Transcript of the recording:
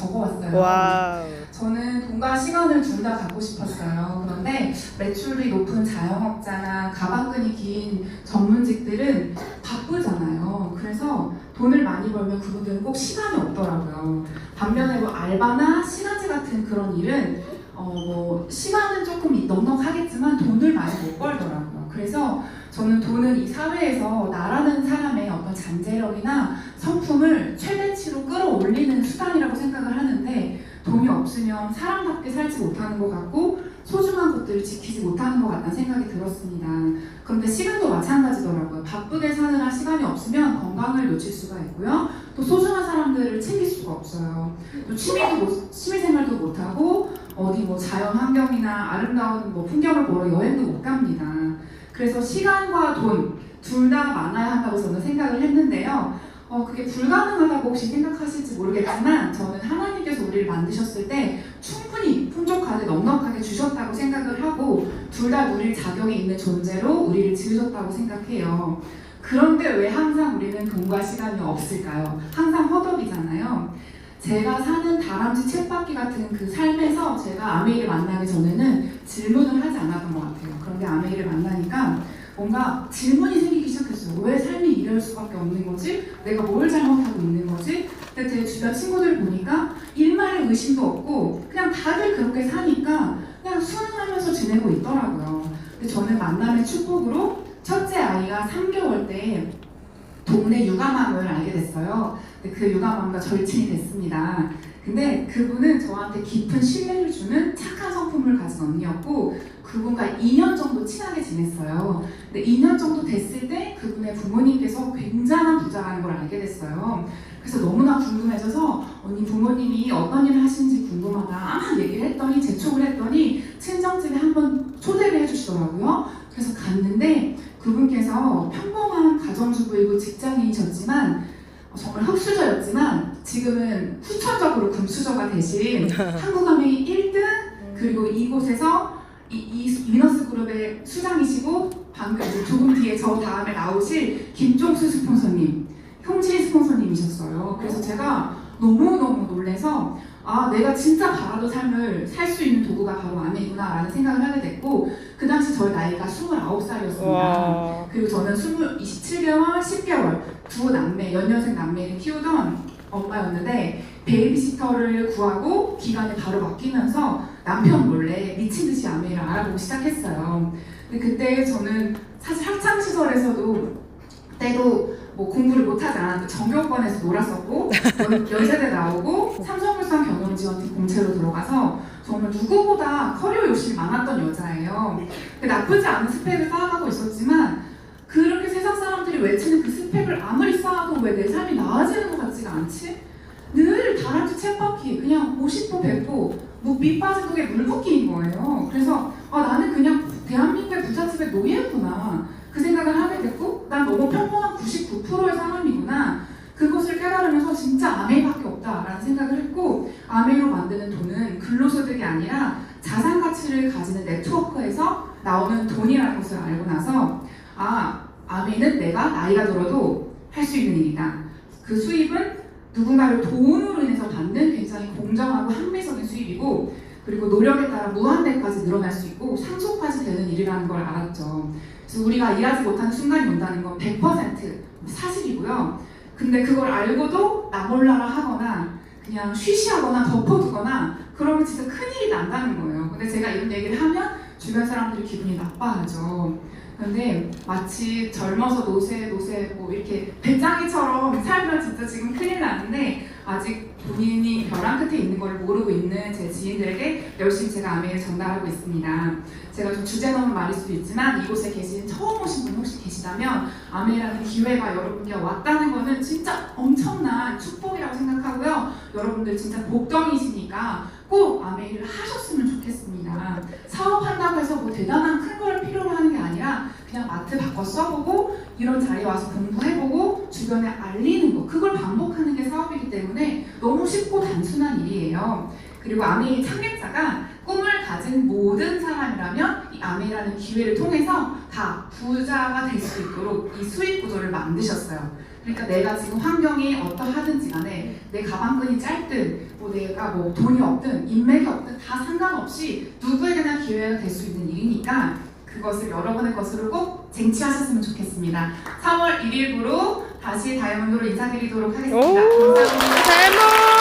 적어왔어요. 와우. 저는 돈과 시간을 둘 다 갖고 싶었어요. 그런데 매출이 높은 자영업자나 가방끈이 긴 전문직들은 바쁘잖아요. 그래서 돈을 많이 벌면 그분들은 꼭 시간이 없더라고요. 반면에 뭐 알바나 시간제 같은 그런 일은 어 뭐 시간은 조금 넉넉하겠지만 돈을 많이 못 벌더라고요. 그래서 저는 돈은 이 사회에서 나라는 사람의 어떤 잠재력이나 성품을 최대치로 끌어올리는 수단이라고 생각을 하는데 없으면 사람답게 살지 못하는 것 같고 소중한 것들을 지키지 못하는 것 같다는 생각이 들었습니다. 그런데 시간도 마찬가지더라고요. 바쁘게 사느라 시간이 없으면 건강을 놓칠 수가 있고요. 또 소중한 사람들을 챙길 수가 없어요. 또 취미도 못, 취미생활도 못하고 어디 뭐 자연 환경이나 아름다운 뭐 풍경을 보러 여행도 못 갑니다. 그래서 시간과 돈 둘 다 많아야 한다고 저는 생각을 했는데요. 어, 그게 불가능하다고 혹시 생각하실지 모르겠지만 저는 하나님께서 우리를 만드셨을 때 충분히 풍족하게 넉넉하게 주셨다고 생각을 하고 둘 다 누릴 자격이 있는 존재로 우리를 지으셨다고 생각해요. 그런데 왜 항상 우리는 돈과 시간이 없을까요? 항상 허덕이잖아요. 제가 사는 다람쥐 쳇바퀴 같은 그 삶에서 제가 아메이를 만나기 전에는 질문을 하지 않았던 것 같아요. 그런데 아메이를 만나니까 뭔가 질문이 생기기 시작했어요. 왜 삶이 이럴 수밖에 없는 거지? 내가 뭘 잘못하고 있는 거지? 근데 제 주변 친구들 보니까 의 의심도 없고 그냥 다들 그렇게 사니까 그냥 순응하면서 지내고 있더라고요. 근데 저는 만남의 축복으로 첫째 아이가 3개월 때 동네 육아맘을 알게 됐어요. 근데 그 육아맘과 절친이 됐습니다. 근데 그분은 저한테 깊은 신뢰를 주는 착한 성품을 가진 언니였고 그분과 2년 정도 친하게 지냈어요. 근데 2년 정도 됐을 때 그분의 부모님께서 굉장한 부자라는 걸 알게 됐어요. 그래서 너무나 궁금해져서 언니 부모님이 어떤 일을 하시는지 궁금하다 막 얘기를 했더니 재촉을 했더니 친정집에 한번 초대를 해주시더라고요. 그래서 갔는데 그분께서 평범한 가정주부이고 직장인이셨지만 어, 정말 흑수저였지만 지금은 후천적으로 금수저가 되신 한국아메이 1등 그리고 이곳에서 이, 이 위너스 그룹의 수장이시고 방금 이제 조금 뒤에 저 다음에 나오실 김종수 스폰서님 형진 스폰서님이셨어요. 그래서 제가 너무너무 놀래서 아 내가 진짜 바라던 삶을 살 수 있는 도구가 바로 아메구나 라는 생각을 하게 됐고 그 당시 저의 나이가 29살이었습니다. 와. 그리고 저는 20, 27개월, 10개월 두 남매, 연년생 남매를 키우던 엄마였는데 베이비시터를 구하고 기간에 바로 맡기면서 남편 몰래 미친 듯이 아메를 알아보기 시작했어요. 근데 그때 저는 사실 학창 시절에서도 때도 뭐 공부를 못하지 않았는데 정교권에서 놀았었고 연- 연세대 나오고 삼성물산 경영지원팀 공채로 들어가서 정말 누구보다 커리어 욕심이 많았던 여자예요. 근데 나쁘지 않은 스펙을 쌓아가고 있었지만 그렇게 세상 사람들이 외치는 그 스펙을 아무리 쌓아도 왜 내 삶이 나아지는 것 같지가 않지? 늘 다람쥐 쳇바퀴 그냥 50보 100보 뭐밑 빠진 독에 물 붓기인 거예요. 그래서 아 나는 그냥 대한민국의 부잣집의 노예구나 그 생각을 하게 됐고 난 너무 평범한 99%의 사람이구나 그것을 깨달으면서 진짜 아메이밖에 없다라는 생각을 했고 아메이로 만드는 돈은 근로소득이 아니라 자산 가치를 가지는 네트워크에서 나오는 돈이라는 것을 알고 나서 아 아메이는 내가 나이가 들어도 할 수 있는 일이다. 그 수입은 누군가를 도움으로 인해서 받는 굉장히 공정하고 합리적인 수입이고 그리고 노력에 따라 무한대까지 늘어날 수 있고 상속까지 되는 일이라는 걸 알았죠. 우리가 일하지 못하는 순간이 온다는 건 100% 사실이고요. 근데 그걸 알고도 나 몰라라 하거나 그냥 쉬쉬하거나 덮어두거나 그러면 진짜 큰일이 난다는 거예요. 근데 제가 이런 얘기를 하면 주변 사람들이 기분이 나빠하죠. 근데 마치 젊어서 노세 노세 뭐 이렇게 배짱이처럼 살면 진짜 지금 큰일 나는데 아직 본인이 벼랑 끝에 있는 걸 모르고 있는 제 지인들에게 열심히 제가 아메를 전달하고 있습니다. 제가 좀 주제 넘은 말일 수도 있지만 이곳에 계신 처음 오신 분 혹시 계시다면 아메라는 기회가 여러분께 왔다는 거는 진짜 엄청난 축복이라고 생각하고요. 여러분들 진짜 복덩이시니까 꼭 아메이를 하셨으면 좋겠습니다. 사업한다고 해서 뭐 대단한 큰 걸 필요로 하는 게 아니라 그냥 마트 바꿔 써보고 이런 자리에 와서 공부해보고 주변에 알리는 거 그걸 반복하는 게 사업이기 때문에 너무 쉽고 단순한 일이에요. 그리고 아메이 창립자가 꿈을 가진 모든 사람이라면 이 아메이라는 기회를 통해서 다 부자가 될 수 있도록 이 수익 구조를 만드셨어요. 그러니까 내가 지금 환경이 어떠하든지 간에 내 가방끈이 짧든 뭐 내가 뭐 돈이 없든 인맥이 없든 다 상관없이 누구에게나 기회가 될 수 있는 일이니까 그것을 여러분의 것으로 꼭 쟁취하셨으면 좋겠습니다. 3월 1일부로 다시 다이아몬드로 인사드리도록 하겠습니다. 감사합니다.